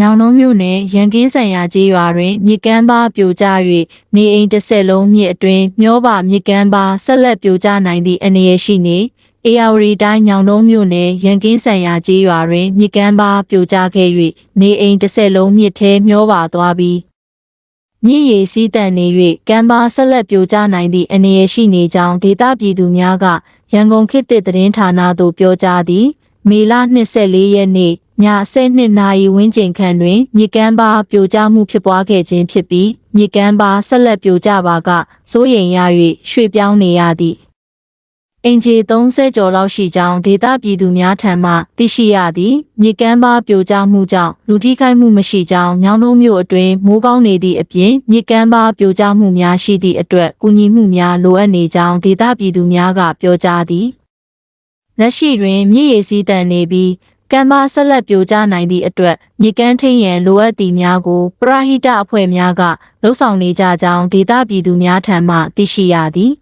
ညောင်နှုံးမြို့နယ်ရန်ကင်းဆိုင်ရာကြီးရွာတွင်မြစ်ကမ်းပါပြိုကျ၍နေအိမ်တစ်ဆက်လုံးမြစ်အတွင်မျောပါမြစ်ကမ်းပါဆက်လက်ပြိုကျနိုင်သည့်အနေရရှိနေ အေယာဝတီတိုင်းညောင်နှုံးမြို့နယ်ရန်ကင်းဆိုင်ရာကြီးရွာတွင်မြစ်ကမ်းပါပြိုကျခဲ့၍နေအိမ်တစ်ဆက်လုံးမြစ်ထဲမျောပါသွားပြီးမြစ်ရေစီးတန့်နေ၍ကမ်းပါဆက်လက်ပြိုကျနိုင်သည့်အနေရရှိနေကြောင်းဒေသပြည်သူများကရန်ကုန်ခေတ်သစ်သတင်းဌာနသို့ပြောကြားသည်မေလ24ရက်နေ့ည12နာရီဝန်းကျင်ခန့်တွင်မြေကမ်းပါပြိုကျမှုဖြစ်ပွားခဲ့ခြင်းဖြစ်ပြီးမြေကမ်းပါဆက်လက်ပြိုကျပါကစိုးရိမ်ရ၍ရွှေ့ပြောင်းနေရသည် အင်ဂျီ30ကျော်လောက်ရှိကြောင်းဒေသပြည်သူများထံမှသိရှိရသည်မြေကမ်းပါပြိုကျမှုကြောင့်လူထိခိုက်မှုမရှိကြောင်းညောင်နှုံးမြို့အတွင်းမိုးကောင်းနေသည့်အပြင်မြေကမ်းပါပြိုကျမှုများရှိသည့်အတွက်ကူညီမှုများလိုအပ်နေကြောင်းဒေသပြည်သူများကပြောကြားသည်လက်ရှိတွင်မြစ်ရေစီးတန်နေပြီးကမ်းပါဆက်လက်ပြိုကျနိုင်သည့်အတွက်မြေကမ်းထိန်ရန်လိုအပ်သည့်များကိုပရဟိတအဖွဲ့များကလှုံ့ဆော်နေကြကြောင်းဒေသပြည်သူများထံမှသိရှိရသည်